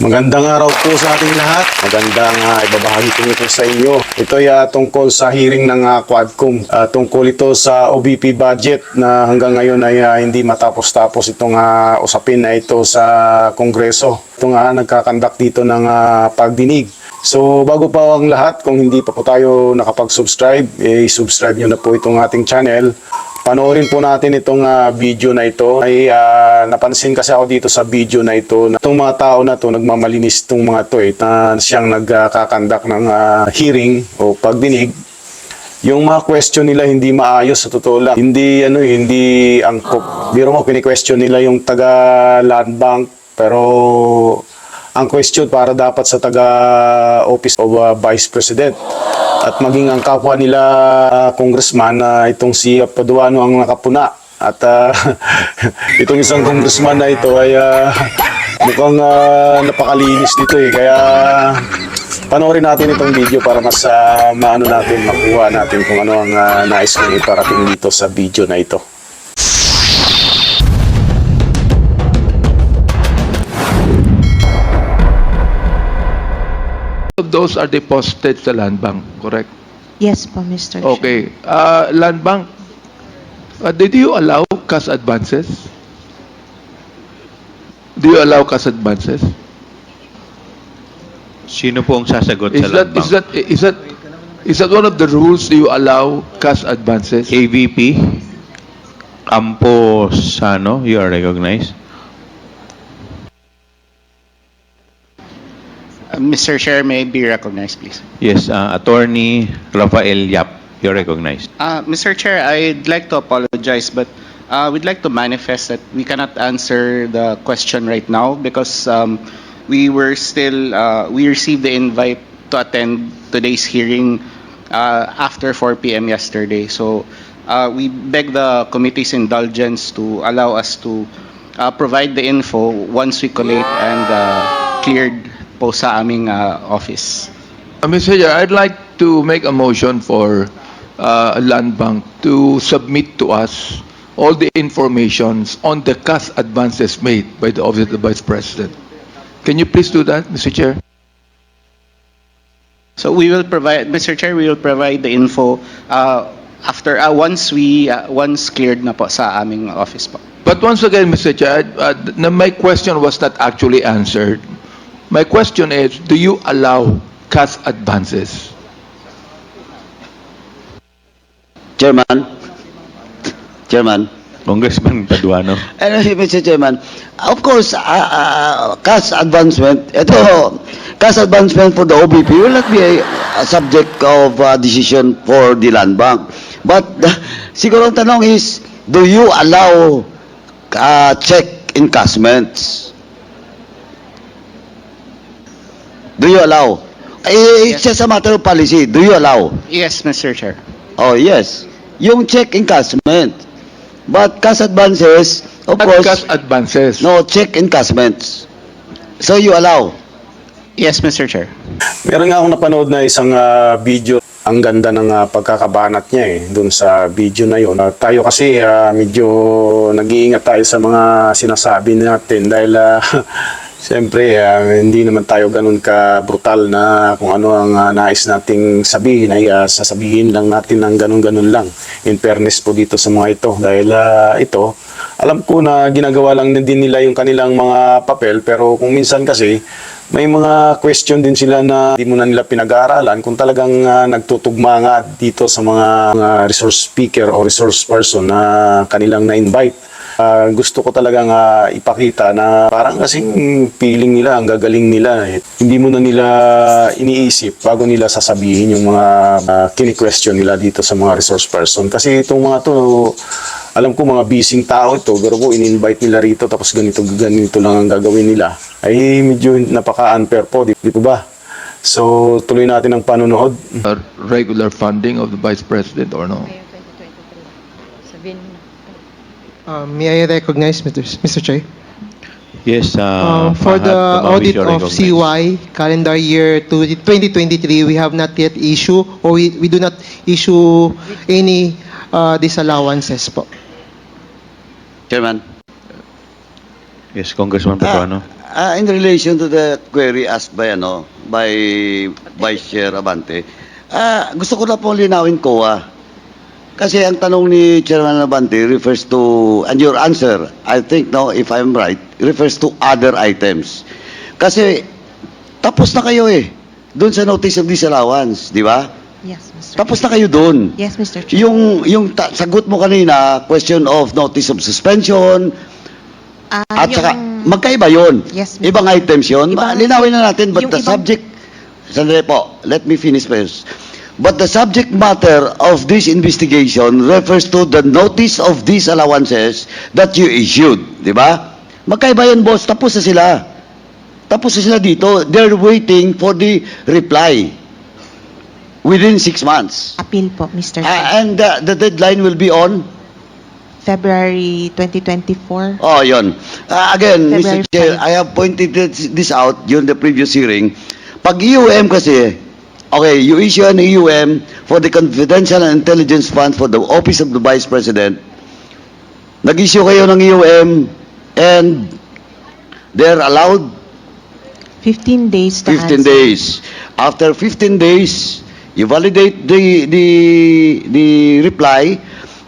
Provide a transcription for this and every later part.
Magandang araw po sa ating lahat. Magandang uh, ibabahagi ko ito sa inyo. Ito ay ah, tungkol sa hearing ng uh, Quadcom. Ah, tungkol ito sa OBP budget na hanggang ngayon ay ah, hindi matapos-tapos itong ah, usapin na ito sa Kongreso. Ito nga nagkakandak dito ng ah, pagdinig. So bago pa ang lahat, kung hindi pa po tayo nakapag-subscribe, eh, subscribe nyo na po itong ating channel. Panoorin po natin itong ah, video na ito. Ay ah, napansin kasi ako dito sa video na ito na itong mga tao na to nagmamalinis itong mga to eh, na siyang nagkakandak ng ah, hearing o pagdinig. Yung mga question nila hindi maayos sa totoo lang. Hindi ano eh, hindi angkop. Biro mo kini-question nila yung taga land bank pero ang question para dapat sa taga office of uh, vice president. At maging ang kapwa nila uh, congressman na itong si Paduano ang nakapuna. At uh, itong isang congressman na ito ay uh, mukhang uh, napakalinis dito eh. Kaya panoorin natin itong video para mas uh, maano natin makuha natin kung ano ang uh, nais kong iparating dito sa video na ito those are deposited sa land bank, correct? Yes po, Mr. Chair. Okay. Uh, land bank, uh, did you allow cash advances? Do you allow cash advances? Sino po ang sasagot Is sa that land bank? is that is that is that one of the rules? You allow cash advances? AVP? Ampo Sano, you are recognized. Mr. Chair, may I be recognized, please? Yes, uh, Attorney Rafael Yap, you're recognized. Uh, Mr. Chair, I'd like to apologize, but uh, we'd like to manifest that we cannot answer the question right now because um, we were still, uh, we received the invite to attend today's hearing uh, after 4 p.m. yesterday. So uh, we beg the committee's indulgence to allow us to uh, provide the info once we collate and uh, cleared po sa aming uh, office. Uh, Mr. Chair, I'd like to make a motion for uh, land bank to submit to us all the informations on the cash advances made by the Office of the Vice President. Can you please do that, Mr. Chair? So we will provide, Mr. Chair, we will provide the info uh, after, uh, once we, uh, once cleared na po sa aming office po. But once again, Mr. Chair, uh, my question was not actually answered. My question is, do you allow cash advances? Chairman. Chairman. Congressman Paduano. Ano si Mr. Chairman? Of course, uh, uh, cash advancement, ito, cash advancement for the OBP will not be a, a subject of uh, decision for the land bank. But uh, siguro ang tanong is, do you allow uh, check encashments? Do you allow? Eh, It's just a matter of policy. Do you allow? Yes, Mr. Chair. Oh, yes. Yung check encashment. But cash advances, of Not course, cash advances. no check encashments. So you allow. Yes, Mr. Chair. Meron nga akong napanood na isang ah, video. Ang ganda ng ah, pagkakabanat niya eh, dun sa video na yon. tayo kasi ah, medyo nag-iingat tayo sa mga sinasabi natin dahil ah, siyempre ah, hindi naman tayo ganun ka brutal na kung ano ang ah, nais nating sabihin ay ah, sasabihin lang natin ng ganun-ganun lang. In fairness po dito sa mga ito dahil ah, ito alam ko na ginagawa lang din nila yung kanilang mga papel pero kung minsan kasi may mga question din sila na hindi mo na nila pinag-aaralan kung talagang ah, nagtutugma nga dito sa mga, mga resource speaker o resource person na kanilang na-invite. Ah, gusto ko talagang ah, ipakita na parang kasing feeling nila, ang gagaling nila. Eh. Hindi mo na nila iniisip bago nila sasabihin yung mga uh, kini-question nila dito sa mga resource person. Kasi itong mga to, alam ko mga busy tao ito, pero kung in-invite nila rito tapos ganito, ganito lang ang gagawin nila, ay medyo napaka-unfair po, di, di po ba? So, tuloy natin ang panunood. Uh, regular funding of the Vice President or no? Uh, May I recognize, Mr. S- Mr. Chair? Yes, uh, Um, For Fahad the audit you're of recognized. CY calendar year to 2023, we have not yet issue or we we do not issue any uh, disallowances po. Chairman. Yes, Congressman Paduano. Ah, ah, in relation to the query asked by ano by Vice Chair Abante, ah, gusto ko na po linawin ko ah. Kasi ang tanong ni Chairman Abante refers to, and your answer, I think no, if I'm right, refers to other items. Kasi tapos na kayo eh, doon sa notice of disallowance, di ba? Yes, Mr. Tapos na kayo doon. Yes, Mr. Chair. Yung, yung ta- sagot mo kanina, question of notice of suspension, Ah, at saka, yung- magkaiba yun. Yes. Ibang items yun. Ibang- Linawin na natin, but yung the ibang- subject, sandali po, let me finish first. But the subject matter of this investigation refers to the notice of these allowances that you issued. Di ba? Magkaiba yun, boss. Tapos na sila. Tapos na sila dito. They're waiting for the reply within six months. appeal po, Mr. Chair. Ah, and uh, the deadline will be on February 2024. Oh, yun. Ah, again, February Mr. Chair, 5. I have pointed this this out during the previous hearing. Pag EUM kasi, okay, you issue an EUM for the Confidential and Intelligence Fund for the Office of the Vice President. Nag-issue kayo ng EUM and they're allowed 15 days to 15 answer. days. After 15 days, you validate the the the reply,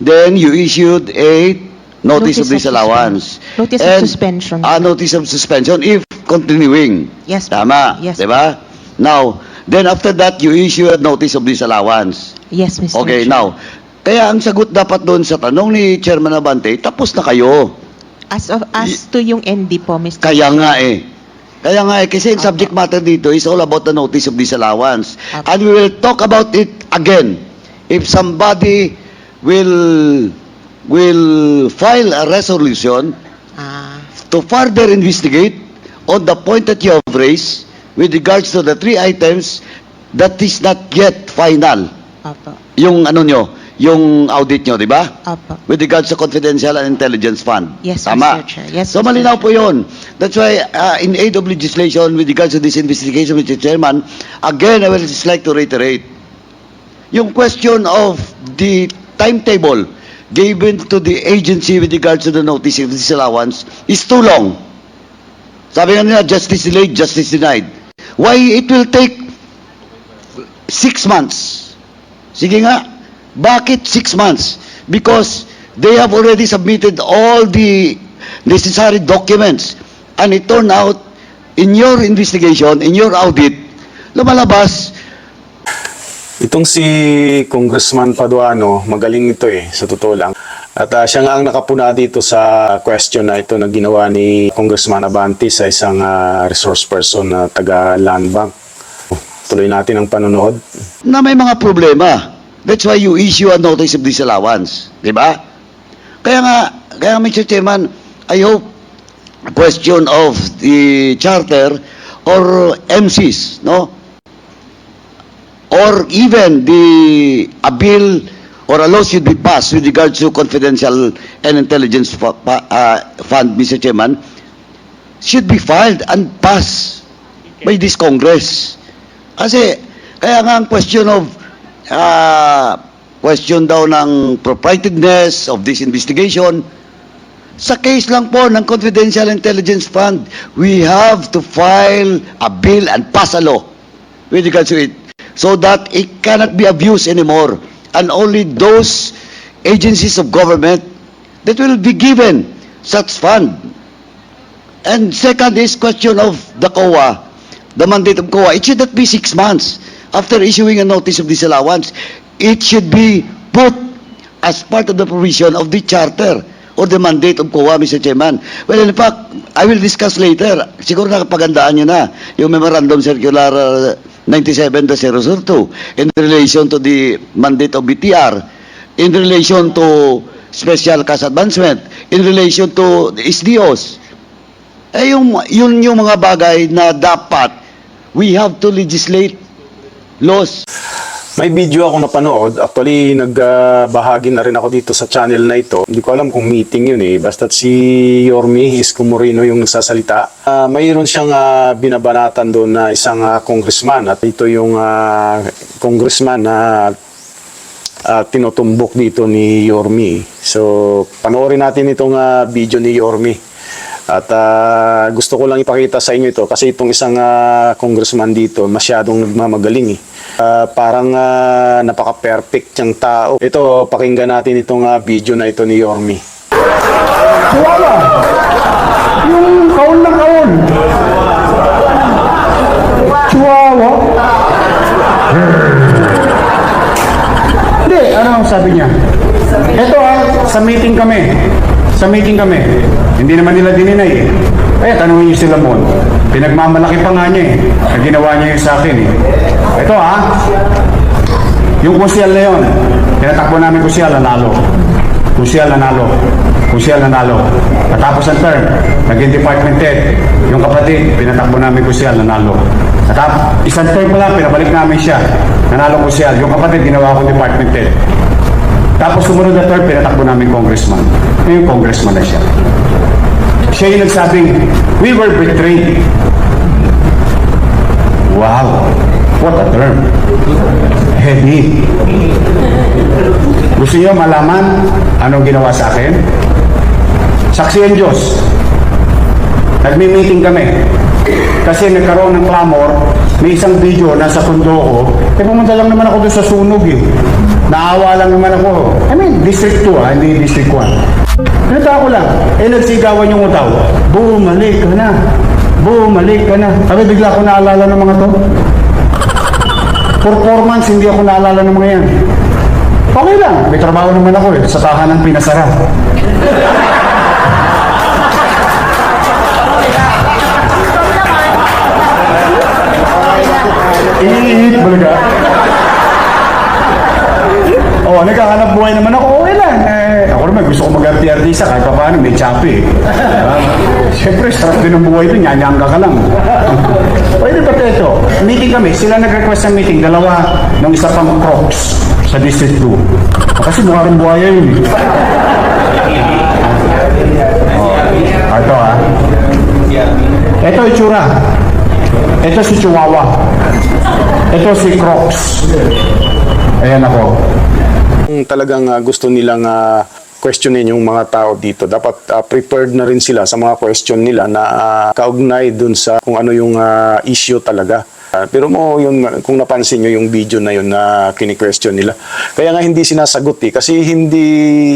then you issued a notice, Notice of of disallowance. suspen- notice of suspension. Ah, notice of suspension if continuing. Yes. Tama, Yes, 'di ba? Now, then after that you issue a notice of disallowance. Yes, Mr. Okay, Chair. now, kaya ang sagot dapat doon sa tanong ni Chairman Abante, tapos na kayo. As of as to yung ND po, Mr. Kaya nga eh. Kaya nga eh, kasi ang subject matter dito is all about the notice of disallowance. Apo. And we will talk about it again. If somebody will will file a resolution Ah, to further investigate on the point that you have raised with regards to the three items that is not yet final. opo. Yung ano nyo, yung audit nyo, di ba? Opo. with regards to confidential and intelligence fund. Yes, Tama. Mr. Chair. Yes, so Mr. malinaw po yun. That's why uh, in aid of legislation with regards to this investigation, Mr. Chairman, again, I will just like to reiterate, yung question of the timetable given to the agency with regards to the notice of disallowance is too long. Sabi nga nila, justice delayed, justice denied. Why it will take six months? Sige nga, bakit six months? Because they have already submitted all the necessary documents. And it turned out, in your investigation, in your audit, lumalabas, Itong si Congressman Paduano, magaling ito eh, sa totoo lang. At ah, siya nga ang nakapuna dito sa question na ito na ginawa ni Congressman Abante sa isang ah, resource person na taga Land Bank. Tuloy natin ang panonood. na may mga problema. That's why you issue a notice of disallowance. Di ba? Kaya nga, kaya Mr. Chairman, I hope question of the charter or MCs, no? Or even the a bill or a law should be passed with regard to confidential and intelligence uh, fund, Mr. Chairman, should be filed and passed by this Congress. Kasi, kaya nga ang question of, ah, question daw ng proprietedness of this investigation, sa case lang po ng Confidential Intelligence Fund, we have to file a bill and pass a law with regards to it so that it cannot be abused anymore. And only those agencies of government that will be given such fund And second is question of the COA, the mandate of COA. It should not be six months after issuing a notice of disallowance. It should be put as part of the provision of the charter or the mandate of COA, Mr. Chairman. Well, in fact, I will discuss later. Siguro nakapagandaan nyo na yung Memorandum Circular uh, 97-002 in relation to the mandate of BTR, in relation to special cash advancement, in relation to SDOs. Eh yung, yun yung mga bagay na dapat we have to legislate laws. May video ako napanood. Actually, nagbahagi na rin ako dito sa channel na ito. Hindi ko alam kung meeting yun eh. Basta si Yormi Isko Moreno yung nagsasalita. Ah, mayroon siyang ah, binabanatan doon na isang ah, congressman. At ito yung ah, congressman na ah, tinutumbok dito ni Yormi. So, panoorin natin itong ah, video ni Yormi. At ah, gusto ko lang ipakita sa inyo ito kasi itong isang ah, congressman dito masyadong nagmamagaling eh. Ah, parang ah, napaka-perfect niyang tao. Ito, pakinggan natin itong ah, video na ito ni Yormi. Chihuahua. Yung kaon na kaon. Chihuahua. Hindi, ano ang sabi niya? Ito ah, sa meeting kami. Sa meeting kami. Hindi naman nila dininay eh. Eh, tanungin niyo sila mo. Pinagmamalaki pa nga niya eh. Na ginawa niya yung sa akin eh. Ito ah, yung kusyal na yun, tinatakbo namin kusyal, nanalo. Kusyal, nanalo. Kusyal, nanalo. Natapos ang term, naging department head. Yung kapatid, pinatakbo namin kusyal, nanalo. Natap isang term pa lang, pinabalik namin siya. Nanalo kusyal. Yung kapatid, ginawa ko department head. Tapos sumunod na term, pinatakbo namin congressman. Ngayon, congressman na siya. Siya yung nagsabing, we were betrayed. Wow, what a term. Heavy. Gusto niyo malaman anong ginawa sa akin? Saksi ang Diyos. Nagmi-meeting kami. Kasi nagkaroon ng clamor, may isang video nasa kondo ko. Eh pumunta lang naman ako doon sa sunog eh. Naawa lang naman ako. I mean, District 2 ah, hindi District 1. Pinunta ko lang. Eh nagsigawan yung utaw. Bumalik ka na. Bumalik ka na. Sabi bigla ko naalala ng mga to. Performance, hindi ako naalala ng mga yan. Okay lang, may trabaho naman ako eh, sa tahanan pinasara. Ihihit balaga. Oh, nagkahanap buhay naman ako, okay lang. Eh, ako naman, gusto ko mag-artista kahit pa paano, may chapi eh. Diba? Siyempre, sarap din ng buhay ito, nyanyangga ka lang. Pwede ba ito? Meeting kami, sila nag-request ng meeting, dalawa ng isa pang crocs sa District 2. Kasi mukha rin buhaya yun. Oh, ito ah. Ito itsura. Ito si Chihuahua. Ito si Crocs. Ayan ako. Kung talagang ah, gusto nilang ah, questionin yung mga tao dito, dapat ah, prepared na rin sila sa mga question nila na ah, kaugnay dun sa kung ano yung ah, issue talaga. Ah, pero mo yun, kung napansin nyo yung video na yun na kini-question nila. Kaya nga hindi sinasagot eh, kasi hindi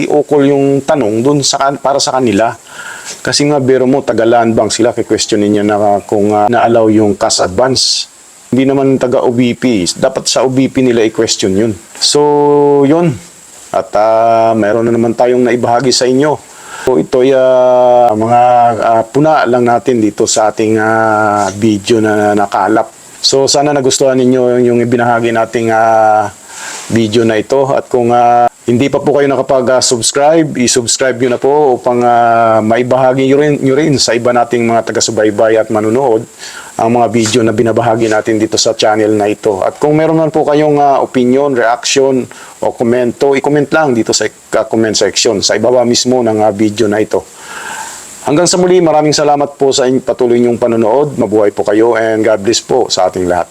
ukol yung tanong dun sa, para sa kanila. Kasi nga biro mo, tagalaan bang sila, kikwestonin niya na kung ah, na-allow yung cash advance. Hindi naman taga OBP. Dapat sa OBP nila i-question yun. So, yun. At ah, meron na naman tayong naibahagi sa inyo. So, ito ay ah, mga ah, puna lang natin dito sa ating ah, video na nakalap. So, sana nagustuhan ninyo yung ibinahagi nating ah, video na ito. At kung ah, hindi pa po kayo nakapag-subscribe, i-subscribe nyo na po upang ah, maibahagi nyo rin, nyo rin sa iba nating mga taga-subaybay at manunood ang mga video na binabahagi natin dito sa channel na ito. At kung meron man po kayong ah, opinion, reaction o komento, i-comment lang dito sa ah, comment section sa ibaba mismo ng ah, video na ito. Hanggang sa muli, maraming salamat po sa patuloy niyong panonood. Mabuhay po kayo and God bless po sa ating lahat.